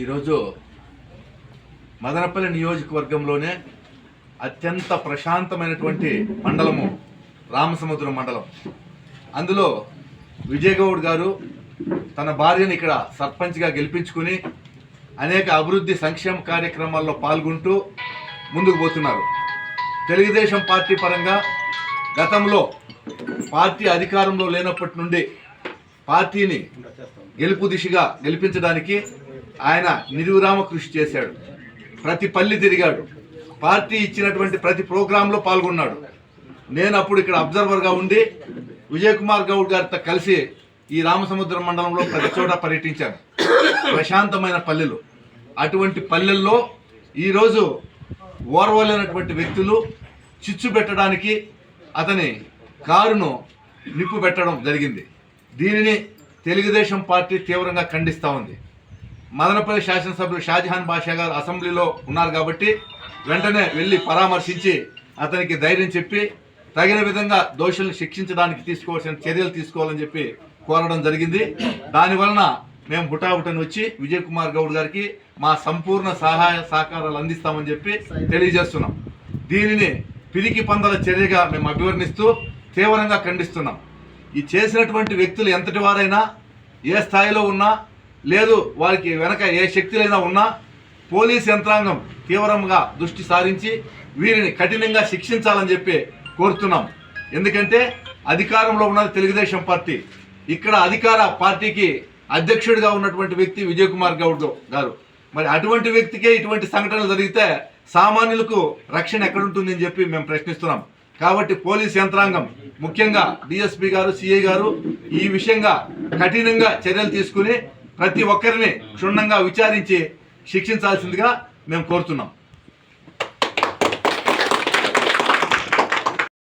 ఈరోజు మదనపల్లి నియోజకవర్గంలోనే అత్యంత ప్రశాంతమైనటువంటి మండలము రామసముద్రం మండలం. అందులో విజయగౌడ్ గారు తన భార్యని ఇక్కడ సర్పంచ్గా గెలిపించుకుని అనేక అభివృద్ధి సంక్షేమ కార్యక్రమాల్లో పాల్గొంటూ ముందుకు పోతున్నారు. తెలుగుదేశం పార్టీ పరంగా గతంలో పార్టీ అధికారంలో లేనప్పటి నుండి పార్టీని గెలుపు దిశగా గెలిపించడానికి ఆయన నిరువురామ కృషి చేశాడు. ప్రతి పల్లి తిరిగాడు. పార్టీ ఇచ్చినటువంటి ప్రతి ప్రోగ్రాంలో పాల్గొన్నాడు. నేను అప్పుడు ఇక్కడ అబ్జర్వర్గా ఉండి విజయ్ కుమార్ గౌడ్ గారితో కలిసి ఈ రామసముద్రం మండలంలో ప్రతి చోట పర్యటించాను. ప్రశాంతమైన పల్లెలు. అటువంటి పల్లెల్లో ఈరోజు ఓర్వలేనటువంటి వ్యక్తులు చిచ్చు పెట్టడానికి అతని కారును నిప్పు పెట్టడం జరిగింది. దీనిని తెలుగుదేశం పార్టీ తీవ్రంగా ఖండిస్తూ ఉంది. మదనపల్లి శాసనసభ్యులు షాజహాన్ బాషా గారు అసెంబ్లీలో ఉన్నారు కాబట్టి వెంటనే వెళ్ళి పరామర్శించి అతనికి ధైర్యం చెప్పి తగిన విధంగా దోషుల్ని శిక్షించడానికి తీసుకోవాల్సిన చర్యలు తీసుకోవాలని చెప్పి కోరడం జరిగింది. దాని వలన మేము హుటాహుటని వచ్చి విజయ్ కుమార్ గౌడ్ గారికి మా సంపూర్ణ సహాయ సహకారాలు అందిస్తామని చెప్పి తెలియజేస్తున్నాం. దీనిని పిరికి పందల చర్యగా మేము అభివర్ణిస్తూ తీవ్రంగా ఖండిస్తున్నాం. ఈ చేసినటువంటి వ్యక్తులు ఎంతటి వారైనా ఏ స్థాయిలో ఉన్నా లేదు వారికి వెనక ఏ శక్తులైనా ఉన్నా పోలీస్ యంత్రాంగం తీవ్రంగా దృష్టి సారించి వీరిని కఠినంగా శిక్షించాలని చెప్పి కోరుతున్నాం. ఎందుకంటే అధికారంలో ఉన్నది తెలుగుదేశం పార్టీ. ఇక్కడ అధికార పార్టీకి అధ్యక్షుడిగా ఉన్నటువంటి వ్యక్తి విజయ్ కుమార్ గౌడ్ గారు. మరి అటువంటి వ్యక్తికే ఇటువంటి సంఘటనలు జరిగితే సామాన్యులకు రక్షణ ఎక్కడుంటుందని చెప్పి మేము ప్రశ్నిస్తున్నాం. కాబట్టి పోలీస్ యంత్రాంగం ముఖ్యంగా డిఎస్పీ గారు సిఐ గారు ఈ విషయంగా కఠినంగా చర్యలు తీసుకుని ప్రతి ఒక్కరిని క్షుణ్ణంగా విచారించి శిక్షించాల్సిందిగా మేము కోరుతున్నాం.